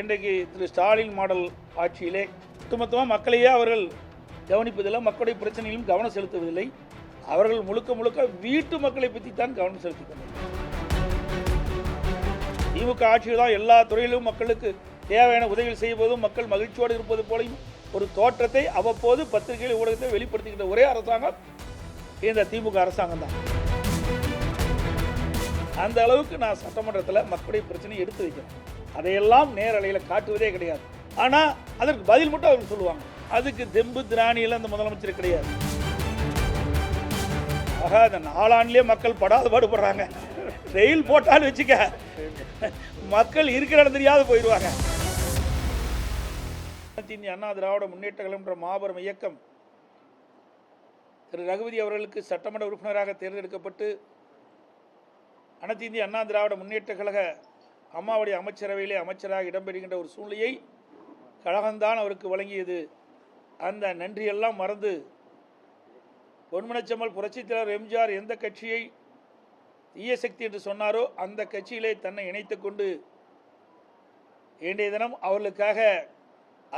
இன்றைக்கு திரு ஸ்டாலின் மாடல் ஆட்சியிலே ஒட்டுமொத்தமாக மக்களையே அவர்கள் கவனிப்பதில்லை மக்களுடைய பிரச்சனையிலும் கவனம் செலுத்துவதில்லை. அவர்கள் முழுக்க முழுக்க வீட்டு மக்களை பற்றி தான் கவனம் செலுத்துகின்றனர் திமுக ஆட்சியில் தான் எல்லா துறையிலும் மக்களுக்கு தேவையான உதவிகள் செய்வதும் மக்கள் மகிழ்ச்சியோடு இருப்பது போலையும் ஒரு தோற்றத்தை அவ்வப்போது பத்திரிகைகள் ஊடகத்தை வெளிப்படுத்துகின்ற ஒரே அரசாங்கம் இந்த திமுக அரசாங்கம் தான். அந்த அளவுக்கு நான் சட்டமன்றத்தில் மக்களுடைய பிரச்சனையை எடுத்து வைக்கிறேன். அதையெல்லாம் நேரலையில் காட்டுவதே கிடையாது. ஆனால் அதற்கு பதில் மட்டும் அவங்க சொல்லுவாங்க. அதுக்கு தெம்பு திராணியில் அந்த முதலமைச்சர் கிடையாது. ஆகா அந்த நாளாண்டிலே மக்கள் படாத பாடுபடுறாங்க. ரயில் போட்டாலும் வச்சுக்க. மக்கள் இருக்கிற இடம் தெரியாது போயிடுவாங்க. இந்திய அண்ணா திராவிட முன்னேற்ற கழகம்ன்ற மாபெரும் இயக்கம் திரு ரகுபதி அவர்களுக்கு சட்டமன்ற உறுப்பினராக தேர்ந்தெடுக்கப்பட்டு அனைத்து இந்திய அண்ணா திராவிட முன்னேற்ற கழக அம்மாவுடைய அமைச்சரவையிலே அமைச்சராக இடம்பெறுகின்ற ஒரு சூழ்நிலையை கழகம்தான் அவருக்கு வழங்கியது. அந்த நன்றியெல்லாம் மறந்து பொன்மனச்சம்மல் புரட்சித் தலைவர் எம்ஜிஆர் எந்த கட்சியை தீய சக்தி என்று சொன்னாரோ அந்த கட்சியிலே தன்னை இணைத்து கொண்டு இன்றைய தினம் அவர்களுக்காக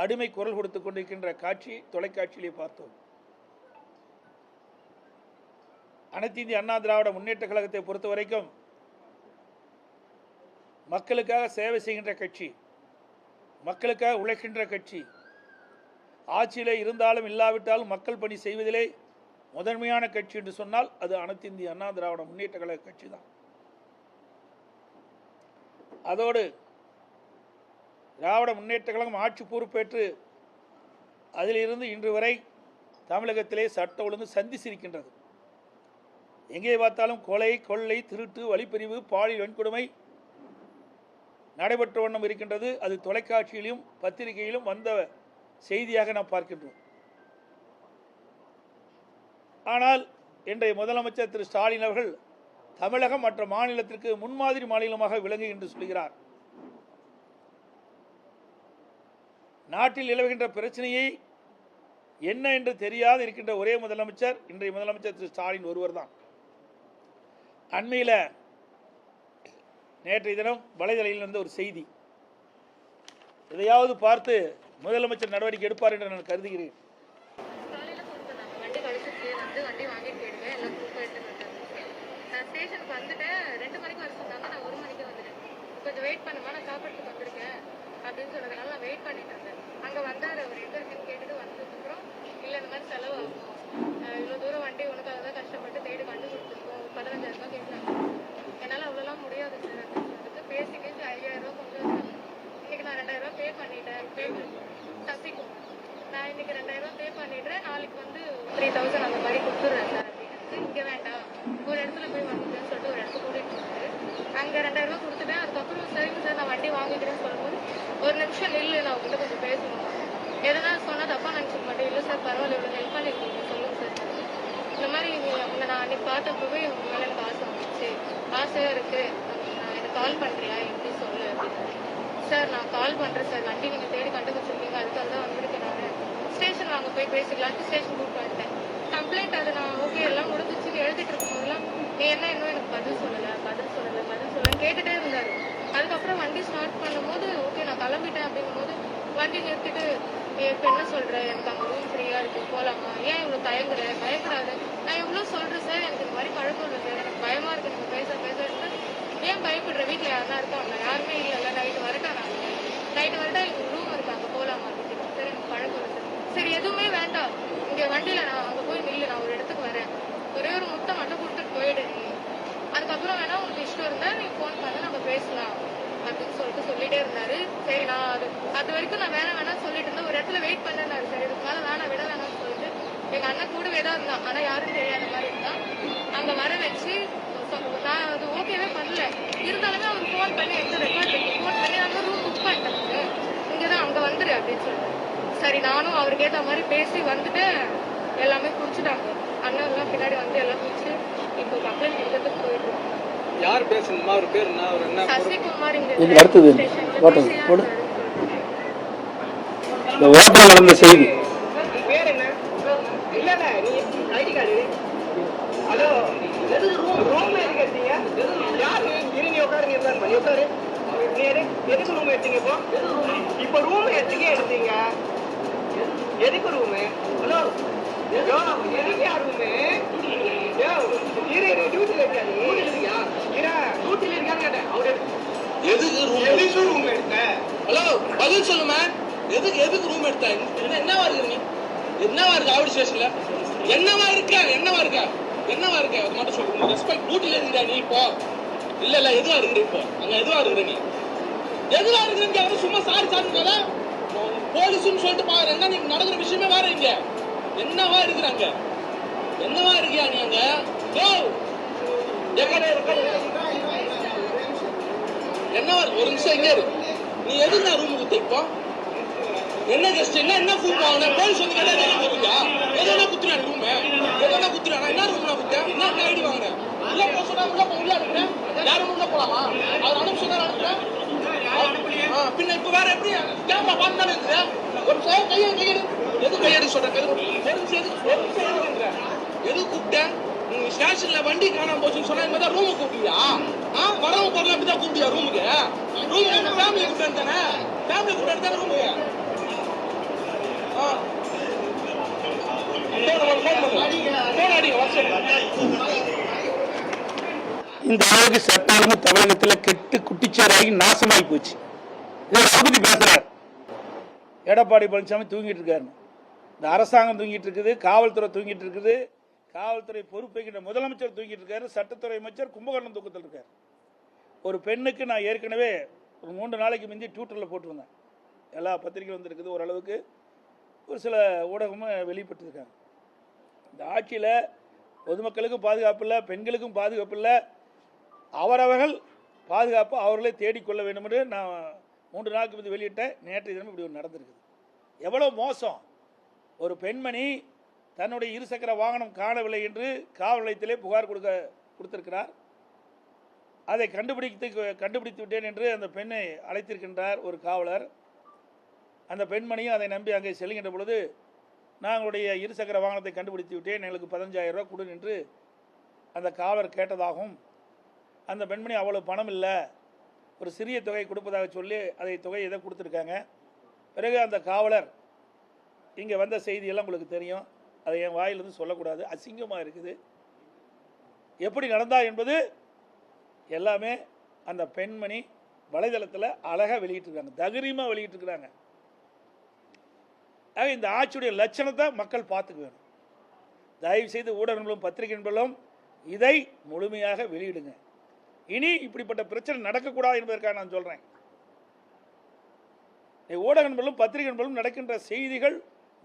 அடிமை குரல் கொடுத்து கொண்டிருக்கின்ற காட்சி தொலைக்காட்சியிலே பார்த்தோம். அனைத்து இந்திய அண்ணா திராவிட முன்னேற்ற கழகத்தை பொறுத்த வரைக்கும் மக்களுக்காக சேவை செய்கின்ற கட்சி மக்களுக்காக உழைக்கின்ற கட்சி ஆட்சியில் இருந்தாலும் இல்லாவிட்டாலும் மக்கள் பணி செய்வதிலே முதன்மையான கட்சி என்று சொன்னால் அது அனைத்து இந்திய அண்ணா திராவிட முன்னேற்ற கழக கட்சி தான். அதோடு திராவிட முன்னேற்ற கழகம் ஆட்சி பொறுப்பேற்று அதிலிருந்து இன்று வரை தமிழகத்திலே சட்ட ஒழுங்கு சந்திச்சிருக்கின்றது எங்கே பார்த்தாலும் கொலை கொள்ளை திருட்டு வழிப்பிரிவு பாலியல் வன்கொடுமை நடைபெற்ற வண்ணம் இருக்கின்றது. அது தொலைக்காட்சியிலும் பத்திரிகையிலும் வந்த செய்தியாக நாம் பார்க்கின்றோம். ஆனால் இன்றைய முதலமைச்சர் திரு. ஸ்டாலின் அவர்கள் தமிழகம் மற்ற மாநிலத்திற்கு முன்மாதிரி மாநிலமாக விளங்கு என்று சொல்கிறார். நாட்டில் நிலவுகின்ற பிரச்சனையை என்ன என்று தெரியாது இருக்கின்ற ஒரே முதலமைச்சர் இன்றைய முதலமைச்சர் திரு. ஸ்டாலின் ஒருவர் தான் அண்மையில் நேற்றைய தினம் வலைதளையில் வந்த ஒரு செய்தி. இதையாவது பார்த்து முதலமைச்சர் நடவடிக்கை எடுப்பார் என்று நான் கருதுகிறேன். வந்து எல்லாம் வந்துட்டேன். நான் ஸ்டேஷனுக்கு ரெண்டு மணிக்கு வர நான் ஒரு மணிக்கு கொஞ்சம் வெயிட் பண்ணுமா? நான் சாப்பிட்றதுக்கு வந்திருக்கேன் அப்படின்னு சொன்னதுனால நான் வெயிட் பண்ணிட்டு இருந்தேன். அங்கே வந்தார் அவர். எங்கே இருக்குன்னு கேட்டுட்டு வந்ததுக்கப்புறம் இல்லை இந்த மாதிரி செலவாகும். இவ்வளோ தூரம் வண்டி உனக்காக தான் கஷ்டப்பட்டு தேடி கண்டுபிடிச்சிருக்கோம். பதினஞ்சாயிரம் ரூபாய் கேட்டாங்க என்னால் அவ்வளோலாம் முடியாது சார். அதுக்கு பேசி பேசி ஐயாயிரம் ரூபாய் கொண்டு இன்னைக்கு நான் ரெண்டாயிரம் பே பண்ணிட்டேன். பே சசிக்கும் நான் இன்னைக்கு ரெண்டாயிரம் பே பண்ணிடுறேன். நாளைக்கு வந்து த்ரீ தௌசண்ட் அந்த மாதிரி கொடுத்துட்றேன் சார். அப்படின்னு இங்கே வேண்டாம். ஒரு இடத்துல போய் வாங்கிக்கிறேன்னு சொல்லிட்டு ஒரு இடத்துல கூட்டிட்டு போனாரு அங்கே ரெண்டாயிரம் கொடுத்துட்டேன். அதுக்கப்புறம் சரிங்க சார் நான் வண்டி வாங்கிக்கிறேன்னு சொல்லும்போது ஒரு நிமிஷம் நில்லு நான் உங்ககிட்ட கொஞ்சம் பேசணும். எதனா சொன்னால் தப்பாக நினச்சிக்க மாட்டேன். இல்லை சார் பரவாயில்ல இவ்வளோ ஹெல்ப் பண்ணியிருக்கீங்க. சொல்லுங்கள் இந்த மாதிரி உங்களை நான் அன்னைக்கு பார்த்தப்பவே உங்க மேலே எனக்கு ஆசை வந்துச்சு. ஆசையாக இருக்கு. நான் எனக்கு கால் பண்ணுறியா எப்படி சொல்லு? அப்படின்னு. சார் நான் கால் பண்ணுறேன் சார் வண்டி நீங்கள் தேடி கண்டுபிடிச்சிருக்கீங்க. அதுக்காக தான் வந்திருக்கேன் நான். ஸ்டேஷன் வாங்க போய் பேசிக்கலான்ட்டு ஸ்டேஷன் கூப்பிட்டு வந்துட்டேன் கம்ப்ளைண்ட் அது நான் ஓகே எல்லாம் முடிஞ்சிச்சுன்னு எழுதிட்டு இருக்கும்போதெல்லாம் நீ என்ன இன்னும் எனக்கு பதில் சொல்லலை பதில் சொல்லலை பதில் சொல்லலைன்னு கேட்டுட்டே இருந்தார். அதுக்கப்புறம் வண்டி ஸ்டார்ட் பண்ணும்போது ஓகே நான் கிளம்பிட்டேன் அப்படிங்கும்போது வண்டி நிறுத்திட்டு "ஏய், இப்ப என்ன சொல்ற? எனக்கு அங்க ரூம் ஃப்ரீயா இருக்கு. போலாமா? ஏன் இவ்வளவு தயங்குற? பயப்படாத நான் இவ்வளோ சொல்கிறேன் சார். எனக்கு இந்த மாதிரி பழக்கம் இல்லை சார். எனக்கு பயமாக இருக்குது நீங்கள் பேச பேச ஏன் பயப்படுற? வீட்டில் யாருன்னா இருக்காங்களா யாருமே இல்லைல்ல நைட்டு வரட்டா நான் நைட்டு வரட்டா எங்க ரூம் இருக்கு அங்கே போகலாமா அப்படின்னு சார் எனக்கு பழக்கம் இல்லை சார். சரி எதுவுமே வேண்டாம். இங்கே வண்டியில் நான் அங்கே போய் நில்லு. நான் ஒரு இடத்துக்கு வரேன். ஒரே ஒரு முட்டை மட்டும் கொடுத்துட்டு போயிடு நீ. அதுக்கப்புறம் வேணா உங்களுக்கு இஷ்டம் இருந்தால் நீ ஃபோன் பண்ண. நம்ம பேசலாம் அப்படின்னு சொல்லிட்டு சொல்லிட்டே இருந்தாரு. சரி நான் அது அது வரைக்கும் நான் வேணாம் வேணாம் சொல்லிட்டு இருந்தேன். ஒரு இடத்துல வெயிட் பண்ணேன்னாரு சார். இதுக்கு மேலே வேணாம் விட வேணாம் எங்க அண்ணன் கூடவே தான் இருந்தான். ஆனா யாரும் தெரியாத மாதிரி இருந்தான். அங்க வர வச்சு நான் அது ஓகேவே பண்ணல. இருந்தாலுமே அவர் ஃபோன் பண்ணி எந்த ரெக்கார்ட் ஃபோன் பண்ணி நாங்க ரூம் புக் பண்ணிட்டாங்க இங்கதான் அங்க வந்துரு அப்படின்னு சொல்லிட்டு. சரி நானும் அவருக்கு ஏத்த மாதிரி பேசி வந்துட்டு எல்லாமே குடிச்சிட்டாங்க அண்ணன் எல்லாம் பின்னாடி வந்து எல்லாம் குடிச்சு இப்போ கம்ப்ளைண்ட் கொடுக்கறதுக்கு போயிட்டு. யார் பேசணுமா அவர் பேர் என்ன அவர் என்ன சசிகுமார் இங்க அடுத்தது. பேசி போடு. இந்த ஓட்டம் நடந்த செய்தி நீ பேர் என்ன இல்ல இல்ல நீ ஐடி கார்டு ஹலோ ரூம் ரூம்ல எதுக்கு எடுத்தீங்க யார் நீ இரு நீ உட்காரு நீ உட்காரு நீ உட்காரு நீ எது எதுக்கு ரூம் எடுத்தீங்க இப்போ இப்ப ரூம் எதுக்கே எடுத்தீங்க எதுக்கு ரூமு ஹலோ எதுக்கு ரூமு எதுக்கு ரூம் எதுக்கு ரூம் எடுத்த? ஹலோ பதில் சொல்லுமா. எதுக்கு எதுக்கு ரூம் எடுத்த? என்ன என்னவா இருக்கு நீ? என்னவா இருக்கு ஆவடி ஸ்டேஷன்ல? என்னவா இருக்க? என்னவா இருக்க? என்னவா இருக்க? அது மட்டும் சொல்லு. ரெஸ்பெக்ட் டியூட்டில இருக்கிற நீ இப்போ? இல்ல இல்ல எதுவா இருக்கிற இப்போ? அங்க எதுவா இருக்கிற நீ? எதுவா இருக்கிறீங்க அவரு சும்மா சாரி சாரிக்காத போலீஸ்னு சொல்லிட்டு பாக்குறேன் நீங்க நடக்கிற விஷயமே வேற இங்க. என்னவா இருக்கிறாங்க என்னவா இருக்கியா நீ அங்க? ஓ என்ன ஒரு நிமிஷம் இங்க இரு. நீ எதுக்கு நான் ரூமுக்கு குத்த இப்போ? என்ன கெஸ்ட் என்ன என்ன ஃபுல் வாங்கின போலீஸ் வந்து கேட்டா என்ன போறீங்க எதனா குத்துறேன் ரூம் எதனா குத்துறேன் நான் என்ன ரூம் நான் குத்தேன்? என்ன என்ன ஐடி வாங்கினேன் உள்ள போக சொன்னா உள்ள போக உள்ள அனுப்புறேன் யாரும் உள்ள போலாமா? அவர் அனுப்ப சொன்னா அனுப்புறேன். பின்ன இப்ப வேற எப்படி? கேமரா பார்த்து தானே இருக்குது ஒரு சார் கையை கையெடு எது கையெடு சொல்ற? எது எது எது கூப்பிட்டேன் ஸ்டேஷன்ல வண்டி காணாம போச்சுன்னு சொன்னா இந்த மாதிரி ரூமுக்கு கூப்பிட்டியா ஆ வரவங்க போறல அப்படிதான் கூப்பிட்டியா ரூமுக்கு ரூம் உங்க ஃபேமிலி கூட தானே? ஃபேமிலி கூட தானே ரூமுக்கு ஆ. ஃபோன் ஃபோன் அடிங்க வாட்ஸ்அப் இந்த அளவுக்கு சட்ட ஒழுங்கு தமிழகத்தில் கெட்டு குட்டிச்சாராகி நாசமாகி போச்சு. இதை பத்தி பேசுறார். எடப்பாடி பழனிசாமி தூங்கிட்டு இருக்காரு. இந்த அரசாங்கம் தூங்கிட்டு இருக்குது காவல்துறை தூங்கிட்டு இருக்குது. காவல்துறை பொறுப்பேற்கின்ற முதலமைச்சர் தூங்கிட்டு இருக்காரு சட்டத்துறை அமைச்சர் கும்பகோணம் தூக்கத்தில் இருக்கார். ஒரு பெண்ணுக்கு நான் ஏற்கனவே ஒரு மூன்று நாளைக்கு முந்தி ட்விட்டரில் போட்டிருந்தேன். எல்லா பத்திரிகையும் வந்திருக்குது ஓரளவுக்கு. ஒரு சில ஊடகமும் வெளிப்பட்டிருக்காங்க. இந்த ஆட்சியில் பொதுமக்களுக்கும் பாதுகாப்பு இல்லை பெண்களுக்கும் பாதுகாப்பு இல்லை அவரவர்கள் பாதுகாப்பு அவர்களே தேடிக்கொள்ள வேண்டும் என்று நான் மூன்று நாளுக்கு முந்தைய வெளியிட்ட நேற்றைய தினம் இப்படி ஒரு நடந்திருக்குது. எவ்வளோ மோசம். ஒரு பெண்மணி தன்னுடைய இருசக்கர வாகனம் காணவில்லை என்று காவல் நிலையத்திலே புகார் கொடுக்க கொடுத்திருக்கிறார். அதை கண்டுபிடித்து கண்டுபிடித்து விட்டேன் என்று அந்த பெண்ணை அழைத்திருக்கின்றார் ஒரு காவலர். அந்த பெண்மணியும் அதை நம்பி அங்கே செல்கின்ற பொழுது நாங்களுடைய இருசக்கர வாகனத்தை கண்டுபிடித்து விட்டேன். எங்களுக்கு பதினஞ்சாயிரம் ரூபா கொடு என்று அந்த காவலர் கேட்டதாகவும் அந்த பெண்மணி அவ்வளவு பணம் இல்லை. ஒரு சிறிய தொகை கொடுப்பதாக சொல்லி அதை தொகை எதை கொடுத்துருக்காங்க. பிறகு அந்த காவலர் இங்கே வந்த செய்தியெல்லாம் உங்களுக்கு தெரியும். அதை என் வாயிலிருந்து சொல்லக்கூடாது. அசிங்கமாக இருக்குது. எப்படி நடந்தா என்பது எல்லாமே அந்த பெண்மணி வலைதளத்தில் அழகாக வெளியிட்டிருக்காங்க. தகரியமாக வெளியிட்டிருக்கிறாங்க. ஆக இந்த ஆட்சியுடைய லட்சணத்தை மக்கள் பார்த்துக்க வேணும். தயவு செய்து பத்திரிகை நண்பர்களும் இதை முழுமையாக வெளியிடுங்க. இனி இப்படிப்பட்ட பிரச்சனை நடக்கக்கூடாது என்பதற்காக நான் சொல்கிறேன் ஊடக நண்பர்களும் பத்திரிகை நண்பர்களும் நடக்கின்ற செய்திகள்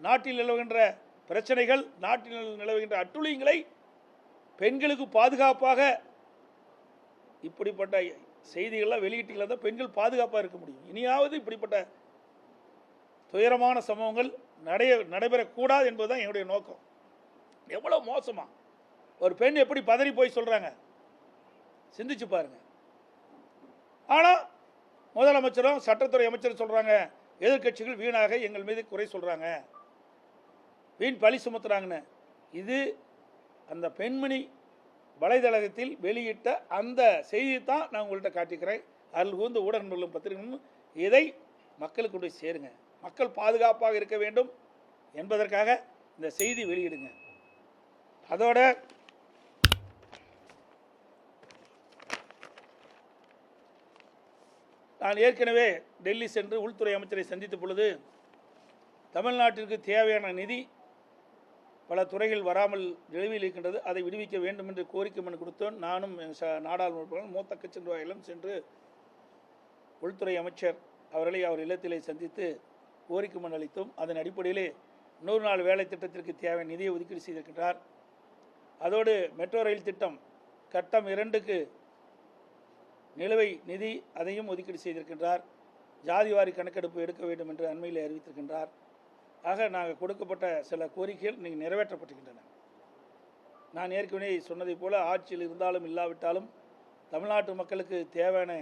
நாட்டில் நிலவுகின்ற பிரச்சனைகள் நாட்டில் நிலவுகின்ற அட்டுழியங்களை பெண்களுக்கு பாதுகாப்பாக இப்படிப்பட்ட செய்திகள்லாம் வெளியிட்டீங்களா தான் பெண்கள் பாதுகாப்பாக இருக்க முடியும். இனியாவது இப்படிப்பட்ட துயரமான சம்பவங்கள் நடைய நடைபெறக்கூடாது என்பது தான் என்னுடைய நோக்கம். எவ்வளோ மோசமாக ஒரு பெண் எப்படி பதறி போய் சொல்கிறாங்க சிந்திச்சு பாருங்க. ஆனால் முதலமைச்சரும் சட்டத்துறை அமைச்சரும் சொல்கிறாங்க எதிர்க்கட்சிகள் வீணாக எங்கள் மீது குறை சொல்கிறாங்க வீண் பழி சுமத்துறாங்கன்னு. இது அந்த பெண்மணி வலைதளத்தில் வெளியிட்ட அந்த செய்தியை தான் நான் உங்கள்கிட்ட காட்டிக்கிறேன். அதில் கூர்ந்த ஊடக பத்திரிகைகளும் இதை மக்களுக்கு கொண்டு போய் சேருங்க. மக்கள் பாதுகாப்பாக இருக்க வேண்டும் என்பதற்காக இந்த செய்தி வெளியிடுங்க. அதோட நான் ஏற்கனவே டெல்லி சென்று உள்துறை அமைச்சரை சந்தித்த பொழுது தமிழ்நாட்டிற்கு தேவையான நிதி பல துறைகள் வராமல் நிலுவையில் இருக்கின்றது. அதை விடுவிக்க வேண்டும் என்று கோரிக்கை மனு கொடுத்தோம். நானும் நாடாளுமன்ற மூத்த கட்சி நிர்வாகிகளும் சென்று உள்துறை அமைச்சர் அவர்களை அவர் இல்லத்திலே சந்தித்து கோரிக்கை மனு அளித்தோம். அதன் அடிப்படையிலே நூறு நாள் வேலை திட்டத்திற்கு தேவையான நிதியை ஒதுக்கீடு செய்திருக்கின்றார். அதோடு மெட்ரோ ரயில் திட்டம் கட்டம் இரண்டுக்கு நிலுவை நிதி அதையும் ஒதுக்கீடு செய்திருக்கின்றார். ஜாதிவாரி கணக்கெடுப்பு எடுக்க வேண்டும் என்று அண்மையில் அறிவித்திருக்கின்றார். ஆக நாங்கள் கொடுக்கப்பட்ட சில கோரிக்கைகள் நீங்கள் நிறைவேற்றப்பட்டிருக்கின்றன. நான் ஏற்கனவே சொன்னதைப் போல ஆட்சியில் இருந்தாலும் இல்லாவிட்டாலும் தமிழ்நாட்டு மக்களுக்கு தேவையான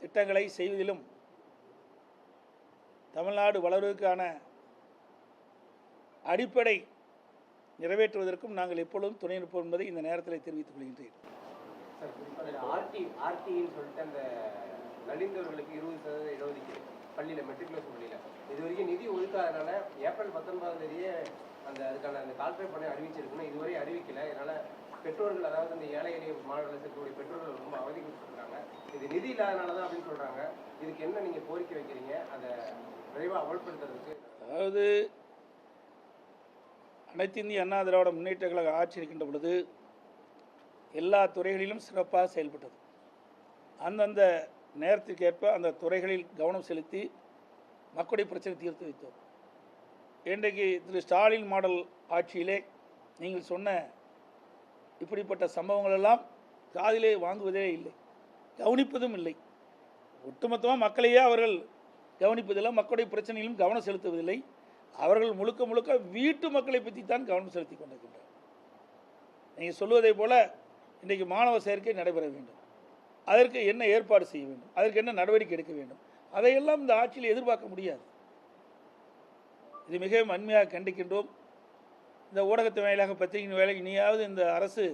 திட்டங்களை செய்வதிலும் தமிழ்நாடு வளர்வதற்கான அடிப்படை நிறைவேற்றுவதற்கும் நாங்கள் எப்பொழுதும் துணை நிற்போம் என்பதை இந்த நேரத்தில் தெரிவித்துக் கொள்கின்றேன். ஆர்டி ஆர்டின்னு சொல்லிட்டு அந்த நலிந்தவர்களுக்கு இருபது சதவீதம் இடஒதுக்கீடு. பள்ளி பள்ளியில் மெட்ரிகுலேஷன் பள்ளியில். இது வரைக்கும் நிதி ஒதுக்காதனால ஏப்ரல் பத்தொன்பதாம் தேதியே அந்த அதுக்கான அந்த கால்குலேட் பண்ணி அறிவிச்சிருக்குன்னு இதுவரை அறிவிக்கல. இதனால் பெற்றோர்கள் அதாவது இந்த ஏழை எளிய மாணவர்கள் இருக்கக்கூடிய பெற்றோர்கள் ரொம்ப அவதிப்பட்டிருக்காங்க இது நிதி இல்லாதனால தான் அப்படின்னு சொல்கிறாங்க இதுக்கு என்ன நீங்கள் கோரிக்கை வைக்கிறீங்க? அதை விரைவாக அமல்படுத்துறதுக்கு. அதாவது அனைத்து இந்திய அண்ணா திராவிட முன்னேற்ற கழக ஆட்சி இருக்கின்ற பொழுது எல்லா துறைகளிலும் சிறப்பாக செயல்பட்டது. அந்தந்த நேரத்திற்கேற்ப அந்த துறைகளில் கவனம் செலுத்தி மக்களுடைய பிரச்சனை தீர்த்து வைத்தோம். இன்றைக்கு திரு ஸ்டாலின் மாடல் ஆட்சியிலே நீங்கள் சொன்ன இப்படிப்பட்ட சம்பவங்கள் எல்லாம் காதிலே வாங்குவதே இல்லை கவனிப்பதும் இல்லை. ஒட்டுமொத்தமாக மக்களையே அவர்கள் கவனிப்பதில்லை மக்களுடைய பிரச்சனையிலும் கவனம் செலுத்துவதில்லை. அவர்கள் முழுக்க முழுக்க வீட்டு மக்களை பற்றி தான் கவனம் செலுத்தி கொண்டிருக்கின்றனர் நீங்கள் சொல்லுவதை போல இன்றைக்கு மாணவ சேர்க்கை நடைபெற வேண்டும். அதற்கு என்ன ஏற்பாடு செய்ய வேண்டும்? அதற்கு என்ன நடவடிக்கை எடுக்க வேண்டும்? அதையெல்லாம் இந்த ஆட்சியில் எதிர்பார்க்க முடியாது. இது மிகவும் அண்மையாக கண்டிக்கின்றோம். இந்த ஊடகத்தின் வேலையாக பத்திரிகை வேலைக்கு நீயாவது இந்த அரசு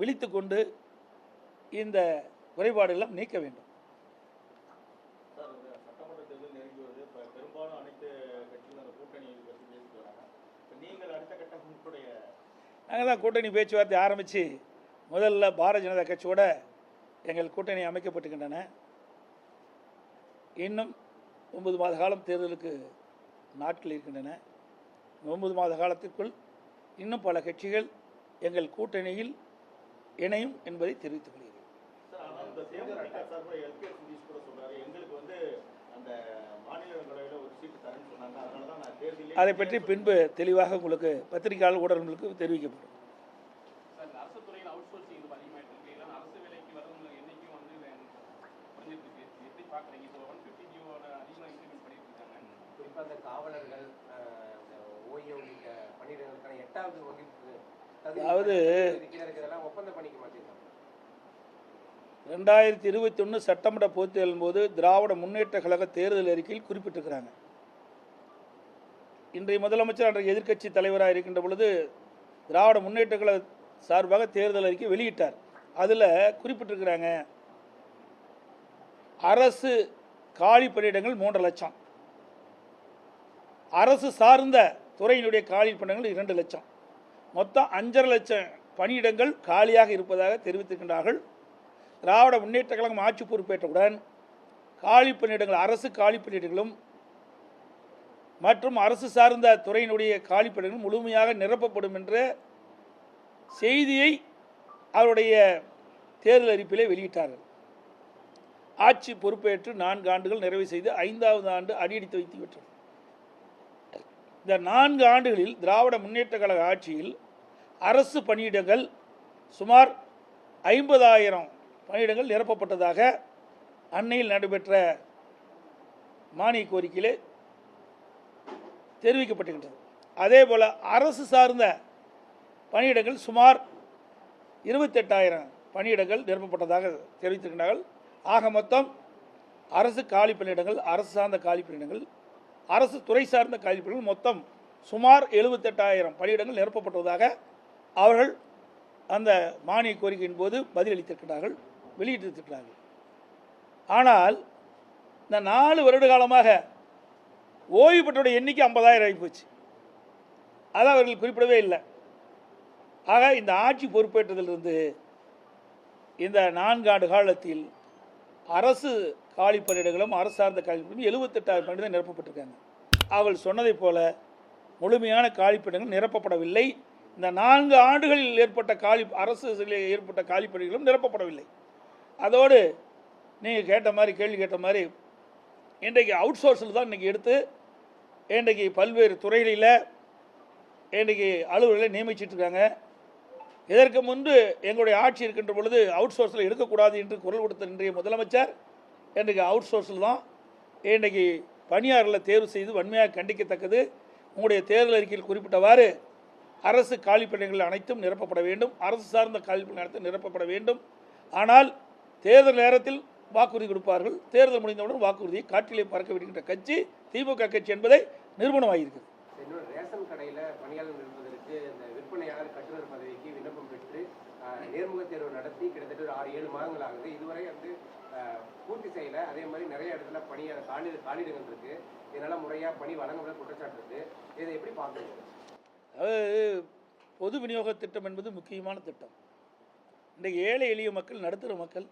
விழித்து கொண்டு இந்த குறைபாடெல்லாம் நீக்க வேண்டும் சார் இந்த சட்டமன்ற தேர்தல் நெருங்கி வருது இப்போ பெரும்பாலும் அனைத்து கட்சிகளும் அந்த கூட்டணி பற்றி பேசிட்டு வராங்க இப்போ நீங்கள் அடுத்த கட்டம் உங்களுடைய நாங்கள் தான் கூட்டணி பேச்சுவார்த்தை ஆரம்பித்து முதல்ல பாரதிய ஜனதா கட்சியோட எங்கள் கூட்டணி அமைக்கப்பட்டுகின்றன இன்னும் ஒன்பது மாத காலம் தேர்தலுக்கு நாட்கள் இருக்கின்றன. ஒன்பது மாத காலத்திற்குள் இன்னும் பல கட்சிகள் எங்கள் கூட்டணியில் இணையும் என்பதை தெரிவித்துக் கொள்கிறேன் சார் ஆனால் இந்த தேமுதிக சார்பில் எல்கே சுதீஷ் கூட சொல்றாரு எங்களுக்கு வந்து அந்த மாநிலங்களவையில் ஒரு சீட்டு தரேன்னு சொன்னாங்க அதனால தான் நான் தேர்தலில் அதை பற்றி பின்பு தெளிவாக உங்களுக்கு பத்திரிகையாளர் ஊடகங்களுக்கு தெரிவிக்கப்படும். இப்போ அந்த காவலர்கள் பணியிடங்களுக்கான எட்டாவது வகுப்பு அதாவது ரெண்டாயிரத்தி இருபத்தி ஒன்று சட்டமன்ற பொதுத் தேர்தலின் போது திராவிட முன்னேற்ற கழக தேர்தல் அறிக்கையில் குறிப்பிட்டிருக்கிறாங்க. இன்றைய முதலமைச்சர் அன்றைய எதிர்க்கட்சி தலைவராக இருக்கின்ற பொழுது திராவிட முன்னேற்ற கழக சார்பாக தேர்தல் அறிக்கை வெளியிட்டார். அதில் குறிப்பிட்டிருக்கிறாங்க அரசு காலி பணியிடங்கள் மூன்று லட்சம். அரசு சார்ந்த துறையினுடைய காலி பணியிடங்கள் இரண்டு லட்சம். மொத்தம் அஞ்சரை லட்சம் பணியிடங்கள் காலியாக இருப்பதாக தெரிவித்திருக்கின்றார்கள். திராவிட முன்னேற்ற கழகம் ஆட்சி பொறுப்பேற்றவுடன் காலி பணியிடங்கள் அரசு காலி பணியிடங்களும் மற்றும் அரசு சார்ந்த துறையினுடைய காலி முழுமையாக நிரப்பப்படும் என்ற செய்தியை அவருடைய தேர்தல் அறிப்பிலே வெளியிட்டார்கள். ஆட்சி பொறுப்பேற்று நான்கு ஆண்டுகள் நிறைவு செய்து ஐந்தாவது ஆண்டு அடியெடுத்து வைத்து விட்டது. இந்த நான்கு ஆண்டுகளில் திராவிட முன்னேற்ற கழக ஆட்சியில் அரசு பணியிடங்கள் சுமார் ஐம்பதாயிரம் பணியிடங்கள் நிரப்பப்பட்டதாக அன்னையில் நடைபெற்ற மானிய கோரிக்கையிலே தெரிவிக்கப்பட்டுகின்றது அதே போல் அரசு சார்ந்த பணியிடங்கள் சுமார் இருபத்தெட்டாயிரம் பணியிடங்கள் நிரப்பப்பட்டதாக தெரிவித்திருக்கிறார்கள் ஆக மொத்தம் அரசு காலி பணியிடங்கள் அரசு சார்ந்த காலி பணியிடங்கள் அரசு துறை சார்ந்த காலி பணியிடங்கள் மொத்தம் சுமார் எழுபத்தெட்டாயிரம் பணியிடங்கள் நிரப்பப்பட்டதாக அவர்கள் அந்த மானிய கோரிக்கையின் போது பதிலளித்திருக்கிறார்கள் வெளியிட்டிருக்கிறார்கள் ஆனால் இந்த நாலு வருட காலமாக ஓய்வு பெற்றோட எண்ணிக்கை ஐம்பதாயிரம் ஆகி போச்சு. அதை அவர்கள் குறிப்பிடவே இல்லை. ஆக இந்த ஆட்சி பொறுப்பேற்றதிலிருந்து இந்த நான்கு ஆண்டு காலத்தில் அரசு காலி பணியிடங்களும் அரசு சார்ந்த காலி பணியும் எழுபத்தெட்டாயிரம் பணியிடம் நிரப்பப்பட்டிருக்காங்க. அவள் சொன்னதைப் போல முழுமையான காலிப்பணிகள் நிரப்பப்படவில்லை. இந்த நான்கு ஆண்டுகளில் ஏற்பட்ட காலி அரசு ஏற்பட்ட காலிப்பணிகளும் நிரப்பப்படவில்லை. அதோடு நீங்கள் கேட்ட மாதிரி கேள்வி கேட்ட மாதிரி இன்றைக்கு அவுட் சோர்ஸில் தான் இன்றைக்கி எடுத்து இன்றைக்கு பல்வேறு துறைகளில் இன்றைக்கு அலுவலர்களை நியமிச்சிட்ருக்காங்க இதற்கு முன்பு எங்களுடைய ஆட்சி இருக்கின்ற பொழுது அவுட் சோர்ஸில் எடுக்கக்கூடாது என்று குரல் கொடுத்த இன்றைய முதலமைச்சர் இன்றைக்கு அவுட் சோர்ஸில் தான் இன்றைக்கு பணியாளர்களை தேர்வு செய்து வன்மையாக கண்டிக்கத்தக்கது. உங்களுடைய தேர்தல் அறிக்கையில் குறிப்பிட்டவாறு அரசு காலிப்பணிகள் அனைத்தும் நிரப்பப்பட வேண்டும். அரசு சார்ந்த காலிப்பணிகள் அனைத்தும் நிரப்பப்பட வேண்டும். ஆனால் தேர்தல் நேரத்தில் வாக்குறுதி கொடுப்பார்கள். தேர்தல் முடிந்தவுடன் வாக்குறுதியை காற்றிலே பறக்க விடுகின்ற கட்சி திமுக கட்சி என்பதை நிரூபணமாகியிருக்கிறது இன்னொரு ரேஷன் கடையில பணியாளர் இருப்பதற்கு இந்த விற்பனையாளர் கட்டுநர் பதவிக்கு விண்ணப்பம் பெற்று நேர்முக தேர்வு நடத்தி கிட்டத்தட்ட ஒரு ஆறு ஏழு மாதங்கள் ஆகுது. இதுவரை வந்து பூர்த்தி செய்யல. அதே மாதிரி நிறைய இடத்துல பணி காலி காலிடங்கள் இருக்கு. இதனால முறையா பணி வழங்கப்பட குற்றச்சாட்டு இருக்கு. இதை எப்படி பார்க்குறீங்க? அதாவது பொது விநியோக திட்டம் என்பது முக்கியமான திட்டம். இன்றைக்கு ஏழை எளிய மக்கள் நடுத்தர மக்கள்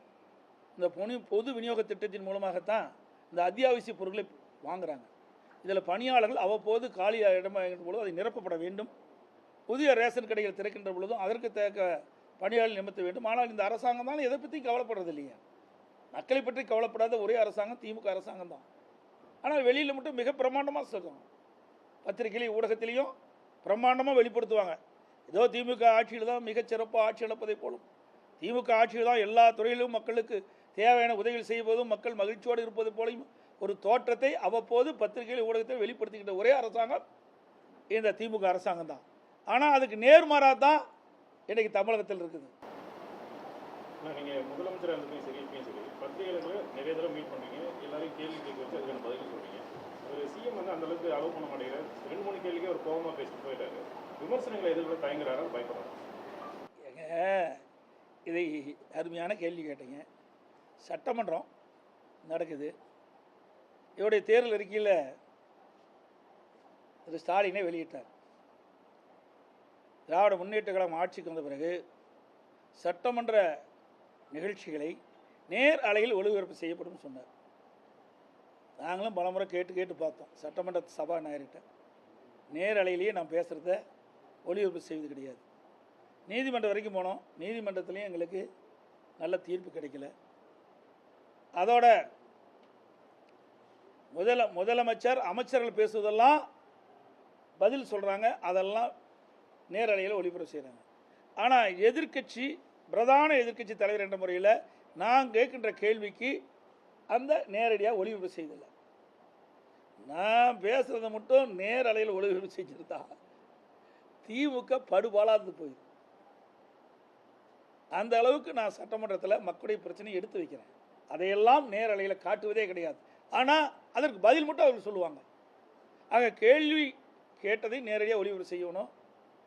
இந்த பொனி பொது விநியோக திட்டத்தின் மூலமாகத்தான் இந்த அத்தியாவசிய பொருட்களை வாங்குறாங்க. இதில் பணியாளர்கள் அவ்வப்போது காலி இடமாகின்ற பொழுது அதை நிரப்பப்பட வேண்டும். புதிய ரேஷன் கடைகள் திறக்கின்ற பொழுதும் அதற்கு தேக்க பணியாளர்கள் நிமித்த வேண்டும். ஆனால் இந்த அரசாங்கம் தான் எதை பற்றியும் கவலைப்படுறது இல்லையா. மக்களை பற்றி கவலைப்படாத ஒரே அரசாங்கம் திமுக அரசாங்கம் தான். ஆனால் வெளியில் மட்டும் மிக பிரமாண்டமாக சொல்கிறோம் பத்திரிகையிலையும் ஊடகத்திலையும் பிரம்மாண்டமாக வெளிப்படுத்துவாங்க. ஏதோ திமுக ஆட்சியில் தான் மிகச் சிறப்பாக ஆட்சி நடப்பதை போலும். திமுக ஆட்சியில் தான் எல்லா துறையிலும் மக்களுக்கு தேவையான உதவிகள் செய்வதும் மக்கள் மகிழ்ச்சியோடு இருப்பது போலையும் ஒரு தோற்றத்தை அவ்வப்போது பத்திரிகையில் ஊடகத்தில் வெளிப்படுத்திக்கிட்ட ஒரே அரசாங்கம் இந்த திமுக அரசாங்கம் தான். ஆனால் அதுக்கு நேர்மாறாக தான் இன்றைக்கி தமிழகத்தில் இருக்குது. நீங்கள் முதலமைச்சராக இருந்ததும் சரி இப்பயும் சரி. பத்திரிகைகளை நிறைய தடவை மீட் பண்ணுறீங்க எல்லாரையும் கேள்வி கேட்க வச்சு அதுக்கான பதில் சொல்கிறீங்க ஒரு சிஎம் வந்து அந்த அளவுக்கு அலோவ் பண்ண மாட்டேங்கிறார். ரெண்டு மூணு கேள்விக்கே ஒரு கோபமாக பேசிட்டு போயிட்டாரு. விமர்சனங்களை எதிர்கொள்ள தயங்குறாரா? பயப்படுறாரு? ஏங்க இதை அருமையான கேள்வி கேட்டீங்க. சட்டமன்றம் நடக்குது. இவருடைய தேர்தல் அறிக்கையில் திரு ஸ்டாலினை வெளியிட்டார். திராவிட முன்னேற்ற கழகம் ஆட்சிக்கு வந்த பிறகு சட்டமன்ற நிகழ்ச்சிகளை நேர் அலையில் ஒளிபரப்பு செய்யப்படும் சொன்னார். நாங்களும் பலமுறை கேட்டு கேட்டு பார்த்தோம். சட்டமன்ற சபாநாயகர்கிட்ட நேர் அலையிலேயே நான் பேசுகிறத ஒளிபரப்பு செய்வது கிடையாது. நீதிமன்றம் வரைக்கும் போனோம். நீதிமன்றத்துலேயும் எங்களுக்கு நல்ல தீர்ப்பு கிடைக்கல. அதோட முதல முதலமைச்சர் அமைச்சர்கள் பேசுவதெல்லாம் பதில் சொல்கிறாங்க அதெல்லாம் நேரலையில் ஒளிபரப்பு செய்கிறாங்க ஆனால் எதிர்க்கட்சி பிரதான எதிர்க்கட்சி தலைவர் என்ற முறையில் நான் கேட்கின்ற கேள்விக்கு அந்த நேரடியாக ஒளிபரப்பு செய்தில்லை நான் பேசுகிறத மட்டும் நேரலையில் ஒளிபரப்பு செஞ்சிருந்தா திமுக படுபாலாது போயிடும். அந்த அளவுக்கு நான் சட்டமன்றத்தில் மக்களுடைய பிரச்சனையை எடுத்து வைக்கிறேன். அதையெல்லாம் நேரலையில் காட்டுவதே கிடையாது. ஆனால் அதற்கு பதில் மட்டும் அவர்கள் சொல்லுவாங்க. ஆக கேள்வி கேட்டதை நேரடியாக ஒளிபரப்பு செய்யணும்.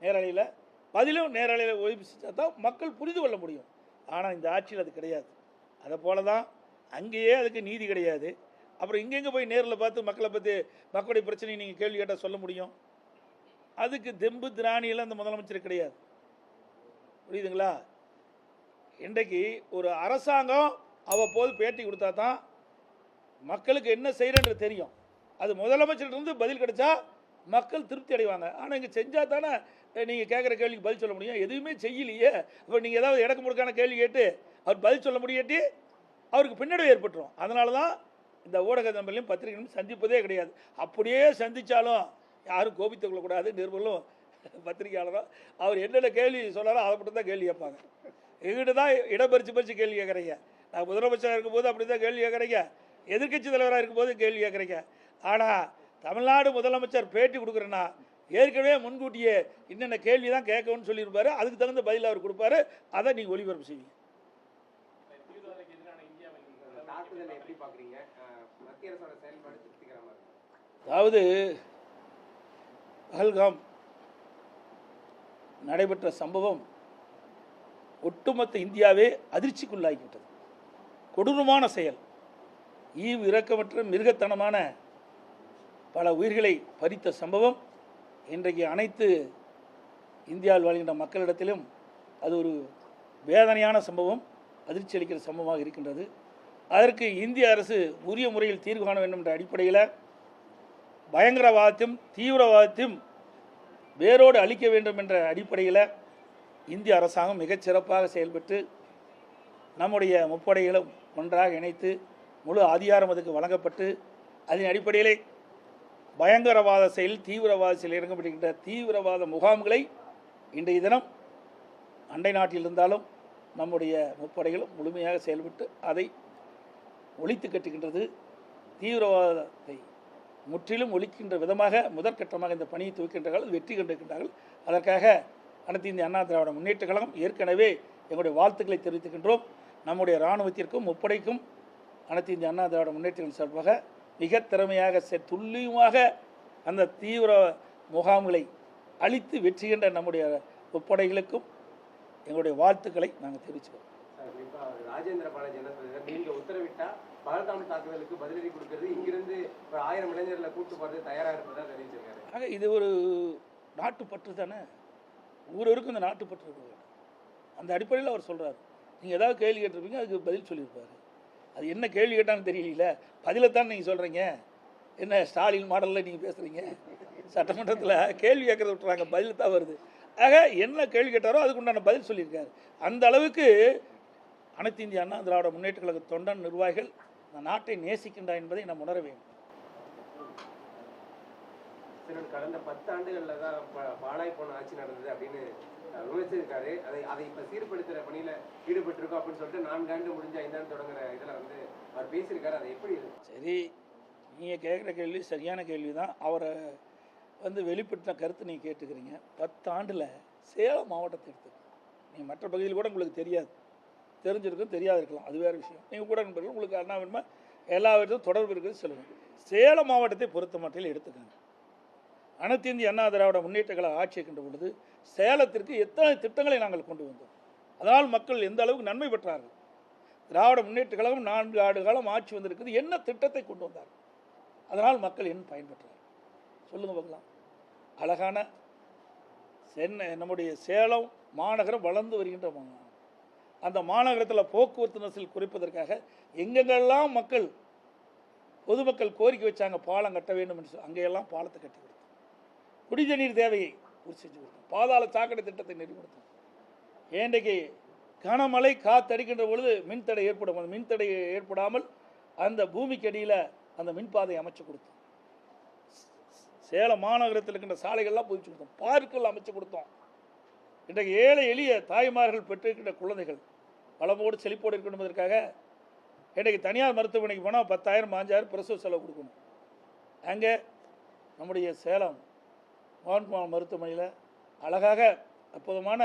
நேரலையில் பதிலும் நேரலையில் ஒளிபரப்பு செஞ்சால் தான் மக்கள் புரிந்து கொள்ள முடியும். ஆனால் இந்த ஆட்சியில் அது கிடையாது. அதை போல தான் அங்கேயே அதுக்கு நீதி கிடையாது. அப்புறம் இங்கெங்கே போய் நேரில் பார்த்து மக்களை பற்றி மக்களுடைய பிரச்சனையை நீங்கள் கேள்வி கேட்டால் சொல்ல முடியும்? அதுக்கு தெம்பு திராணியெல்லாம் அந்த முதலமைச்சர் கிடையாது. புரியுதுங்களா? இன்றைக்கு ஒரு அரசாங்கம் அவ்வப்போது பேட்டி கொடுத்தா தான் மக்களுக்கு என்ன செய்கிறன்றது தெரியும். அது முதலமைச்சர்லேருந்து பதில் கிடைச்சா மக்கள் திருப்தி அடைவாங்க. ஆனால் இங்கே செஞ்சால் தானே நீங்கள் கேட்குற கேள்விக்கு பதில் சொல்ல முடியும். எதுவுமே செய்யலையே. அப்போ நீங்கள் ஏதாவது இடக்கு முடுக்கான கேள்வி கேட்டு அவர் பதில் சொல்ல முடியாட்டி அவருக்கு பின்னடைவு ஏற்பட்டுரும். அதனால தான் இந்த ஊடக தம்பலையும் பத்திரிகைகளும் சந்திப்பதே கிடையாது. அப்படியே சந்தித்தாலும் யாரும் கோபித்துக் கொள்ளக்கூடாது. நிருபர்களும் பத்திரிகையாளரும் அவர் என்னென்ன கேள்வி சொன்னாரோ அதை மட்டும் தான் கேள்வி கேட்பாங்க. எங்கிட்ட தான் இடம் பறிச்சு பறிச்சு கேள்வி கேட்குறீங்க. நான் முதலமைச்சராக இருக்கும்போது அப்படி தான் கேள்வி கேட்குறீங்க. எதிர்க்கட்சி தலைவராக இருக்கும்போது கேள்வி கேட்குறீங்க. ஆனால் தமிழ்நாடு முதலமைச்சர் பேட்டி கொடுக்குறேன்னா ஏற்கனவே முன்கூட்டியே என்னென்ன கேள்வி தான் கேட்கணும்னு சொல்லியிருப்பாரு. அதுக்கு தகுந்த பதில் அவர் கொடுப்பாரு. அதை நீங்கள் ஒளிபரப்பு செய்வீங்க. அதாவது பஹல்காம் நடைபெற்ற சம்பவம் ஒட்டுமொத்த இந்தியாவே அதிர்ச்சிக்குள்ளாகிவிட்டது. கொடூரமான செயல். ஈவு இரக்கமற்ற மிருகத்தனமான பல உயிர்களை பறித்த சம்பவம். இன்றைக்கு அனைத்து இந்தியாவில் வாழ்கின்ற மக்களிடத்திலும் அது ஒரு வேதனையான சம்பவம் அதிர்ச்சி அளிக்கிற சம்பவமாக இருக்கின்றது. அதற்கு இந்திய அரசு உரிய முறையில் தீர்வு காண வேண்டும் என்ற அடிப்படையில் பயங்கரவாதத்தையும் தீவிரவாதத்தையும் வேரோடு அழிக்க வேண்டும் என்ற அடிப்படையில் இந்திய அரசாங்கம் மிகச்சிறப்பாக செயல்பட்டு நம்முடைய முப்படைகளும் ஒன்றாக இணைத்து முழு அதிகாரம் அதுக்கு வழங்கப்பட்டு அதன் அடிப்படையிலே பயங்கரவாத செயல் தீவிரவாத செயல் இறங்கப்பட்டிருக்கின்ற தீவிரவாத முகாம்களை இன்றைய தினம் அண்டை நாட்டில் இருந்தாலும் நம்முடைய முப்படைகளும் முழுமையாக செயல்பட்டு அதை ஒழித்து கட்டுகின்றது. தீவிரவாதத்தை முற்றிலும் ஒழிக்கின்ற விதமாக முதற்கட்டமாக இந்த பணியை துவக்கின்றார்கள் வெற்றி கண்டிருக்கின்றார்கள். அதற்காக அனைத்து இந்திய அண்ணா திராவிட முன்னேற்ற கழகம் ஏற்கனவே எங்களுடைய வாழ்த்துக்களை தெரிவித்துக்கின்றோம். நம்முடைய இராணுவத்திற்கும் முப்படைக்கும் அனைத்து இந்திய அண்ணா திராவிட முன்னேற்ற சார்பாக மிக திறமையாக செ- துல்லியமாக அந்த தீவிர முகாம்களை அழித்து வெற்றி கண்ட நம்முடைய முப்படைகளுக்கும் எங்களுடைய வாழ்த்துக்களை நாங்கள் தெரிவிச்சுக்கிறோம். ராஜேந்திர பாலாஜி என்ன சொல்றாரு? நீங்க உத்தரவிட்டா பகல்காம் தாக்குதலுக்கு பதிலடி கொடுக்கறது இங்கிருந்து ஒரு ஆயிரம் இளைஞர்களை கூட்டு போறது தயாரா இருப்பதா தெரிவிச்சிருக்காரு. ஆக இது ஒரு நாட்டுப்பற்று தானே? ஊரவருக்கும் இந்த நாட்டுப்பற்று இருக்க. அந்த அடிப்படையில் அவர் சொல்கிறார் நீங்கள் ஏதாவது கேள்வி கேட்டிருப்பீங்க அதுக்கு பதில் சொல்லியிருப்பார். அது என்ன கேள்வி கேட்டான்னு தெரியல பதிலைத்தான் நீங்கள் சொல்கிறீங்க என்ன ஸ்டாலின் மாடலில் நீங்கள் பேசுகிறீங்க சட்டமன்றத்தில் கேள்வி கேட்கறத விட்டுறாங்க பதில் தான் வருது. ஆக என்ன கேள்வி கேட்டாரோ அதுக்குண்டான பதில் சொல்லியிருக்காரு. அந்த அளவுக்கு அனைத்து இந்திய அண்ணா திராவிட முன்னேற்ற கழக தொண்டன் நிர்வாகிகள் இந்த நாட்டை நேசிக்கின்றா என்பதை நாம் உணர வேண்டும். கடந்த பத்தாண்டுகளில் தான் பாழாய் போன ஆட்சி நடந்தது அப்படின்னு விமர்சிச்சிருக்காரு. அதை அதை இப்போ சீர்படுத்துகிற பணியில் ஈடுபட்டிருக்கோம் அப்படின்னு சொல்லிட்டு நான்கு ஆண்டு முடிஞ்ச ஐந்தாண்டு தொடங்குற இதில் வந்து அவர் பேசியிருக்காரு. அதை எப்படி சரி நீங்கள் கேட்குற கேள்வி சரியான கேள்வி தான் அவரை வந்து வெளிப்படுத்தின கருத்து நீங்கள் கேட்டுக்கிறீங்க. பத்தாண்டில் சேலம் மாவட்டத்தை எடுத்து நீங்கள் மற்ற பகுதியில் கூட உங்களுக்கு தெரியாது. தெரிஞ்சிருக்கும் தெரியாது இருக்கலாம் அது வேறு விஷயம். நீங்கள் கூட நண்பர்கள் உங்களுக்கு அண்ணா வேணுமா? எல்லா விதத்தும் தொடர்பு இருக்குது சொல்லுங்கள் சேலம் மாவட்டத்தை பொறுத்த மட்டில் எடுத்துக்கோங்க. அனைத்து இந்திய அண்ணா திராவிட முன்னேற்றங்களை கழக ஆட்சி இருக்கின்ற பொழுது சேலத்திற்கு எத்தனை திட்டங்களை நாங்கள் கொண்டு வந்தோம். அதனால் மக்கள் எந்த அளவுக்கு நன்மை பெற்றார்கள்? திராவிட முன்னேற்ற கழகம் நான்கு ஆண்டு காலம் ஆட்சி வந்திருக்குது. என்ன திட்டத்தை கொண்டு வந்தார்கள்? அதனால் மக்கள் என்ன பயன்பெற்றார்கள். சொல்லுங்கள் பார்க்கலாம். அழகான சென்னை நம்முடைய சேலம் மாநகரம் வளர்ந்து வருகின்ற மாநகரம். அந்த மாநகரத்தில் போக்குவரத்து நெரிசல் குறைப்பதற்காக எங்கெங்கெல்லாம் மக்கள் பொதுமக்கள் கோரிக்கை வச்சாங்க பாலம் கட்ட வேண்டும் என்று சொல்லி அங்கெல்லாம் பாலத்தை கட்டி குடித நீர் தேவையை பூர்த்தி செஞ்சு கொடுத்தோம். பாதாள சாக்கடை திட்டத்தை நெறிப்படுத்தும் ஏண்டைக்கு கனமழை காத்தடிக்கின்ற பொழுது மின்தடை ஏற்படும். அந்த மின்தடை ஏற்படாமல் அந்த பூமிக்கு அடியில் அந்த மின்பாதை அமைச்சு கொடுத்தோம். சேலம் மாநகரத்தில் இருக்கின்ற சாலைகள்லாம் புதிச்சு கொடுத்தோம். பார்க்குகள் அமைச்சு கொடுத்தோம். இன்றைக்கு ஏழை எளிய தாய்மார்கள் பெற்றிருக்கின்ற குழந்தைகள் வளமோடு செழிப்போடு இருக்கணும் என்பதற்காக இன்றைக்கு தனியார் மருத்துவமனைக்கு போனால் பத்தாயிரம் பாஞ்சாயிரம் பிரசவ செலவு கொடுக்கணும். அங்கே நம்முடைய சேலம் மோகன்குமார் மருத்துவமனையில் அழகாக அற்புதமான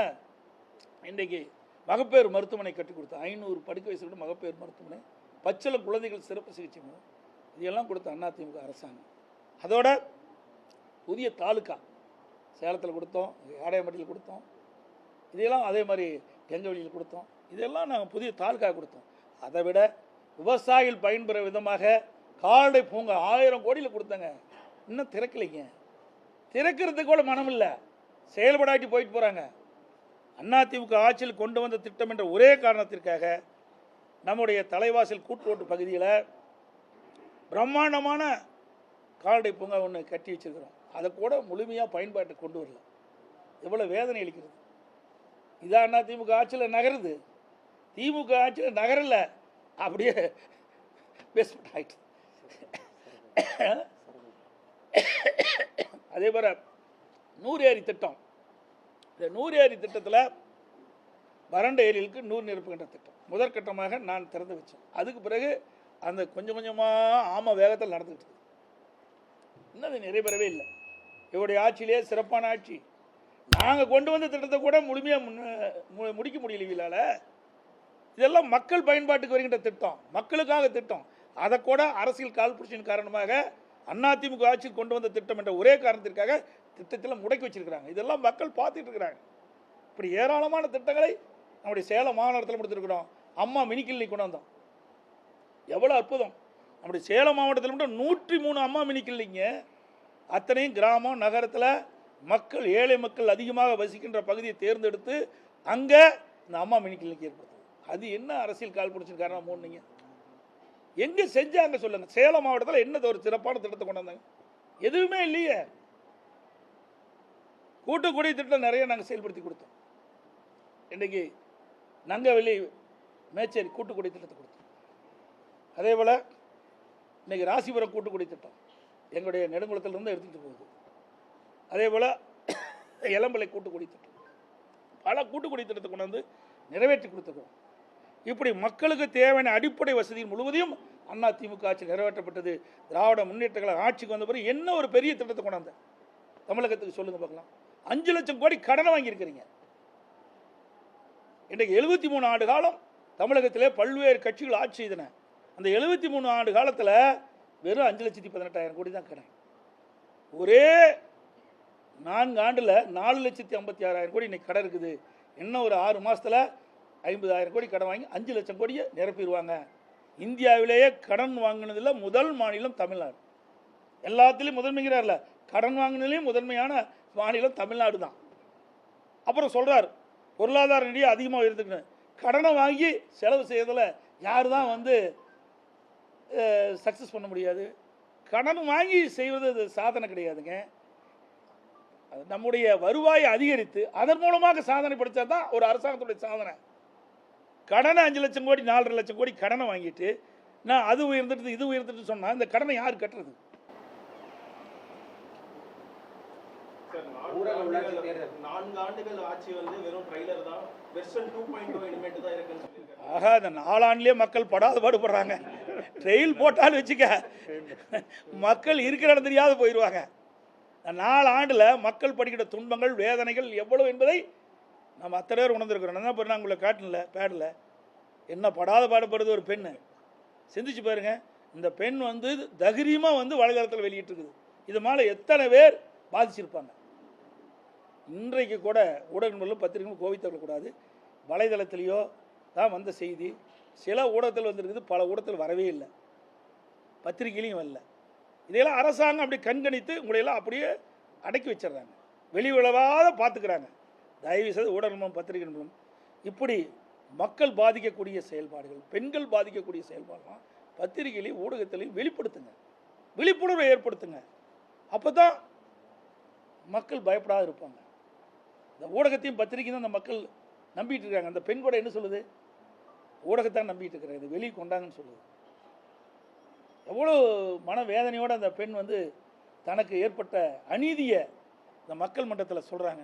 இன்றைக்கு மகப்பேறு மருத்துவமனை கட்டி கொடுத்தோம் ஐநூறு படுக்கை வயசு மகப்பேறு மருத்துவமனை. பச்சில குழந்தைகள் சிறப்பு சிகிச்சை மையம் இதையெல்லாம் கொடுத்த அதிமுக அரசாங்கம். அதோட புதிய தாலுக்கா சேலத்தில் கொடுத்தோம் ஆடையமட்டியில் கொடுத்தோம். இதெல்லாம் அதே மாதிரி கெங்கவெளியில் கொடுத்தோம். இதெல்லாம் நாங்கள் புதிய தாலுக்கா கொடுத்தோம். அதை விட விவசாயிகள் பயன்பெற விதமாக கால்நடை பூங்கா ஆயிரம் கோடியில் கொடுத்தங்க. இன்னும் திறக்கலைங்க. திறக்கிறதுக்கு கூட மனம் இல்லை செயல்படாட்டி போயிட்டு போகிறாங்க அதிமுக ஆட்சியில் கொண்டு வந்த திட்டம் என்ற ஒரே காரணத்திற்காக நம்முடைய தலைவாசல் கூட்டுரோட்டு பகுதியில் பிரம்மாண்டமான கால்நடை பூங்கா ஒன்று கட்டி வச்சிருக்கிறோம். அதை கூட முழுமையாக பயன்பாட்டை கொண்டு வரல. எவ்வளோ வேதனை அளிக்கிறது. இதான் திமுக ஆட்சியில் நகருது. திமுக ஆட்சியில் நகரல. அப்படியே பேஸ்மெண்ட் ஆகிட்டு அதே போல் நூறு ஏரி திட்டம். இந்த நூறு ஏரி திட்டத்தில் வறண்ட ஏரிகளுக்கு நூறு நிரப்புகின்ற திட்டம். முதற்கட்டமாக நான் திறந்து வச்சேன். அதுக்கு பிறகு அந்த கொஞ்சம் கொஞ்சமாக ஆம வேகத்தில் நடந்துக்கிட்டு இன்னும் அது நிறைவேறவே இல்லை. இவருடைய ஆட்சியிலே சிறப்பான ஆட்சி. நாங்கள் கொண்டு வந்த திட்டத்தை கூட முழுமையாக முடிக்க முடியல இவளால். இதெல்லாம் மக்கள் பயன்பாட்டுக்கு வருகின்ற திட்டம். மக்களுக்காக திட்டம். அதை கூட அரசியல் கால்புரட்சியின் காரணமாக அதிமுக ஆட்சியில் கொண்டு வந்த திட்டம் என்ற ஒரே காரணத்திற்காக திட்டத்தில் முடக்கி வச்சிருக்கிறாங்க. இதெல்லாம் மக்கள் பார்த்துட்டு இருக்கிறாங்க. இப்படி ஏராளமான திட்டங்களை நம்முடைய சேலம் மாநகரத்தில் கொடுத்துருக்குறோம். அம்மா மினி கொண்டு வந்தோம். எவ்வளோ அற்புதம். நம்முடைய சேலம் மாவட்டத்தில் மட்டும் நூற்றி மூணு அம்மா மினிக்கிளினிங்க அத்தனையும் கிராமம் நகரத்தில் மக்கள் ஏழை மக்கள் அதிகமாக வசிக்கின்ற பகுதியை தேர்ந்தெடுத்து அங்கே இந்த அம்மா மினி கிளினிக் ஏற்படுத்தும் அது என்ன அரசியல் கால் பிடிச்சிருக்காருன்னா மூணுங்க எங்கே செஞ்சாங்க சொல்லுங்கள் சேலம் மாவட்டத்தில் என்னது ஒரு சிறப்பான திட்டத்தை கொண்டு வந்தாங்க? எதுவுமே இல்லையே. கூட்டுக்குடி திட்டம் நிறைய நாங்கள் செயல்படுத்தி கொடுத்தோம். இன்றைக்கி நங்கவெளி மேச்சேரி கூட்டுக்குடி திட்டத்தை கொடுத்தோம். அதே போல் இன்றைக்கி ராசிபுரம் கூட்டுக்குடி திட்டம் எங்களுடைய நெடுங்குளத்திலிருந்து எடுத்துகிட்டு போகுது. அதே போல் இளம்பலை கூட்டுக்குடி திட்டம். பல கூட்டுக்குடி திட்டத்தை கொண்டு வந்து நிறைவேற்றி கொடுத்துருக்கோம் இப்படி மக்களுக்கு தேவையான அடிப்படை வசதி முழுவதையும் அண்ணா திமுக ஆட்சி நிறைவேற்றப்பட்டது. திராவிட முன்னேற்ற கழக ஆட்சிக்கு வந்த பிறகு என்ன ஒரு பெரிய திட்டத்தை கொண்டாந்த? தமிழகத்துக்கு சொல்லுங்க பார்க்கலாம். அஞ்சு லட்சம் கோடி கடனை வாங்கியிருக்கிறீங்க. இன்றைக்கு எழுபத்தி மூணு ஆண்டு காலம் தமிழகத்திலே பல்வேறு கட்சிகள் ஆட்சி செய்தன. அந்த எழுபத்தி மூணு ஆண்டு காலத்தில் வெறும் அஞ்சு லட்சத்தி பதினெட்டாயிரம் கோடி தான் கடன். ஒரே நான்கு ஆண்டில் நாலு லட்சத்தி ஐம்பத்தி ஆறாயிரம் கோடி இன்னைக்கு கடன் இருக்குது. இன்னும் ஒரு ஆறு மாதத்தில் ஐம்பதாயிரம் கோடி கடன் வாங்கி அஞ்சு லட்சம் கோடியை நிரப்பிடுவாங்க. இந்தியாவிலேயே கடன் வாங்கினதில் முதல் மாநிலம் தமிழ்நாடு. எல்லாத்துலேயும் முதன்மைங்கிறார்ல. கடன் வாங்கினதுலேயும் முதன்மையான மாநிலம் தமிழ்நாடு தான். அப்புறம் சொல்கிறார் பொருளாதார நிதியை அதிகமாக உயர்த்துக்கணும் கடனை வாங்கி செலவு செய்யறதில் யார் தான் வந்து சக்ஸஸ் பண்ண முடியாது. கடன் வாங்கி செய்வது அது சாதனை கிடையாதுங்க. அது நம்முடைய வருவாயை அதிகரித்து அதன் மூலமாக சாதனை படித்தா தான் ஒரு அரசாங்கத்துடைய சாதனை. கடனை அஞ்சு லட்சம் கோடி நாலரை லட்சம் கோடி கடனை வாங்கிட்டு நான் அது உயர்ந்துட்டு இது உயர்ந்துட்டு சொன்னால் இந்த கடனை யார் கட்டுறது? ஊரக உள்ளாட்சி தேர்தல். நான்கு ஆண்டுகள் ஆட்சி வந்து வெறும் ட்ரைலர் தான். வெர்ஷன் டூ பாயிண்ட் இனிமேட்டு தான் இருக்குன்னு சொல்லியிருக்காரு. ஆகா இந்த நாலாண்டுலேயே மக்கள் படாத பாடுபடுறாங்க. ட்ரெயில் போட்டாலும் வச்சுக்க. மக்கள் இருக்கிற இடம் தெரியாத போயிடுவாங்க நாலு ஆண்டில் மக்கள் படிக்கிற துன்பங்கள் வேதனைகள் எவ்வளவு என்பதை நம்ம அத்தனை பேர் உணர்ந்துருக்கிறோம். என்ன பண்ண உங்களை காட்டல பேடில் என்ன படாத பாடுபடுறது ஒரு பெண்ணு. சிந்திச்சு பாருங்க. இந்த பெண் வந்து தகிரியமாக வந்து வலைதளத்தில் வெளியிட்டிருக்குது. இது மேலே எத்தனை பேர் பாதிச்சிருப்பாங்க. இன்றைக்கு கூட ஊடகங்களும் பத்திரிகைகளும் கோவித்தவிடக்கூடாது வலைதளத்திலேயோ தான் வந்த செய்தி. சில ஊடகத்தில் வந்திருக்குது பல ஊடகத்தில் வரவே இல்லை. பத்திரிகையிலையும் வரல. இதையெல்லாம் அரசாங்கம் அப்படி கண்கணித்து உங்களையெல்லாம் அப்படியே அடக்கி வச்சிடுறாங்க. வெளி விளவாத பார்த்துக்கிறாங்க. தயவு செய்து ஊடகம் மூலம் பத்திரிகை மூலம் இப்படி மக்கள் பாதிக்கக்கூடிய செயல்பாடுகள் பெண்கள் பாதிக்கக்கூடிய செயல்பாடுலாம் பத்திரிகையிலையும் ஊடகத்திலையும் வெளிப்படுத்துங்க. விழிப்புணர்வை ஏற்படுத்துங்க. அப்போ தான் மக்கள் பயப்படாத இருப்பாங்க. இந்த ஊடகத்தையும் பத்திரிக்கையும் தான் அந்த மக்கள் நம்பிட்டு இருக்காங்க. அந்த பெண் கூட என்ன சொல்லுது? ஊடகத்தான் நம்பிட்டு இருக்கிறாங்க. இது வெளியே கொண்டாங்கன்னு சொல்லுது. எவ்வளோ மனவேதனையோட அந்த பெண் வந்து தனக்கு ஏற்பட்ட அநீதியை இந்த மக்கள் மன்றத்தில் சொல்கிறாங்க